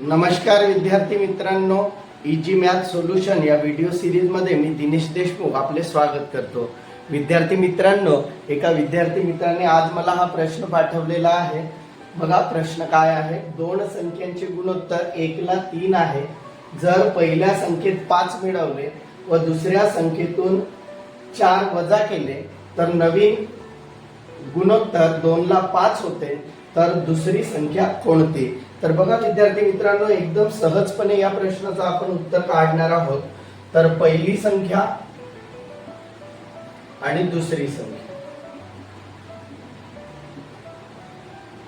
नमस्कार विद्यार्थी मित्रांनो इजी मॅथ सोल्युशन या व्हिडिओ सिरीजमध्ये मी दिनेश देशमुख आपले स्वागत करतो. विद्यार्थी मित्रांनो एका विद्यार्थी मित्राने आज मला हा प्रश्न पाठवलेला आहे. बघा प्रश्न काय आहे? दोन संख्यांचे गुणोत्तर एकला तीन आहे. जर पहिल्या संख्येत पाच मिळवले व दुसऱ्या संख्येतून चार वजा केले तर नवीन गुणोत्तर दोनला पाच होते. तर दुसरी संख्या कोणती? तर बघा विद्यार्थी मित्रांनो एकदम सहजपणे या प्रश्नाचं आपण उत्तर काढणार आहोत. तर पहिली संख्या आणि दुसरी संख्या.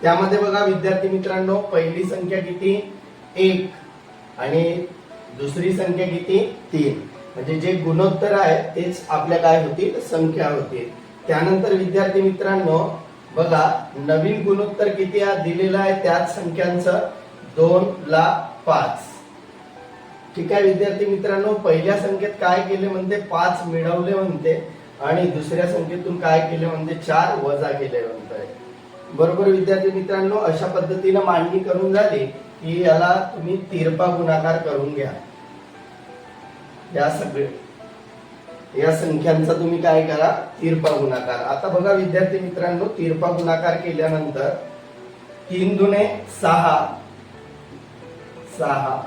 त्यामध्ये बघा विद्यार्थी मित्रांनो पहिली संख्या किती? एक. आणि दुसरी संख्या किती? तीन. म्हणजे जे गुणोत्तर आहे तेच आपल्या काय होतील? संख्या होतील. त्यानंतर विद्यार्थी मित्रांनो बघा नवीन गुणोत्तर किती दिलेला दिलेलं आहे त्याच संख्यांचं दोन ला पाच. ठीक आहे विद्यार्थी मित्रांनो पहिल्या संख्येत काय केले म्हणते? पाच मिळवले म्हणते. आणि दुसऱ्या संख्येतून काय केले म्हणते? चार वजा केले म्हणते. बरोबर विद्यार्थी मित्रांनो अशा पद्धतीनं मांडणी करून झाली की याला तुम्ही तिरपा गुणाकार करून घ्या. या सगळे या संख्यांचा तुम्ही काय करा? तिरपा गुणाकार. आता बघा विद्यार्थी मित्रांनो तिरपा गुणाकार केल्यानंतर तीन दुने सहा. सहा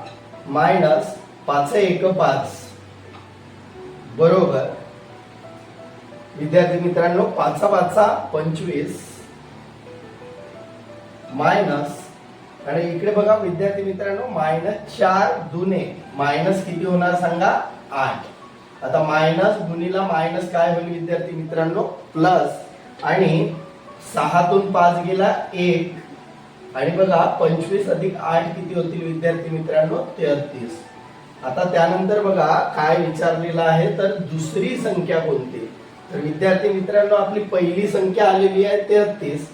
मायनस पाच एक पाच. बरोबर. विद्यार्थी मित्रांनो पाचा पाचा पंचवीस. मायनस आणि इकडे बघा विद्यार्थी मित्रांनो मायनस चार दुने. मायनस किती होणार सांगा? आठ. आता मायनस गुणीला मायनस काय होईल विद्यार्थी मित्रांनो? प्लस आणि सहातून पाच गेला एक. आणि बघा पंचवीस अधिक आठ किती होतील विद्यार्थी मित्रांनो? तेहतीस. आता त्यानंतर बघा काय विचारलेलं आहे? तर दुसरी संख्या कोणती? तर विद्यार्थी मित्रांनो आपली पहिली संख्या आलेली आहे तेहतीस.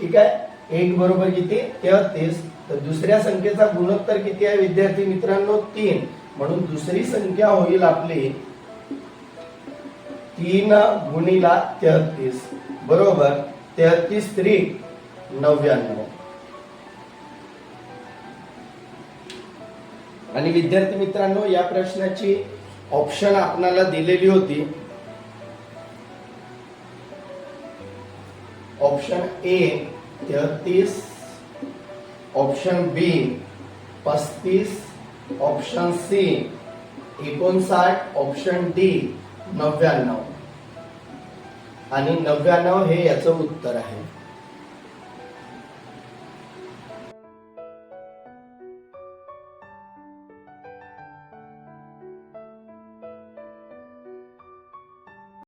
ठीक आहे? एक बरोबर किती? तेहतीस. तर दुसऱ्या संख्येचा गुणोत्तर किती आहे विद्यार्थी मित्रांनो? तीन. म्हणून दुसरी संख्या होईल आपली तीन गुणीला तेहतीस. बरोबर? तेहतीस त्री नव्याण्णव. आणि विद्यार्थी मित्रांनो या प्रश्नाची ऑप्शन आपणाला दिलेली होती. ऑप्शन ए तेहतीस. ऑप्शन बी पस्तीस. ऑप्शन सी एकोणसाठ. ऑप्शन डी नव्याण्णव. आणि नव्याण्णव हे याचं उत्तर आहे.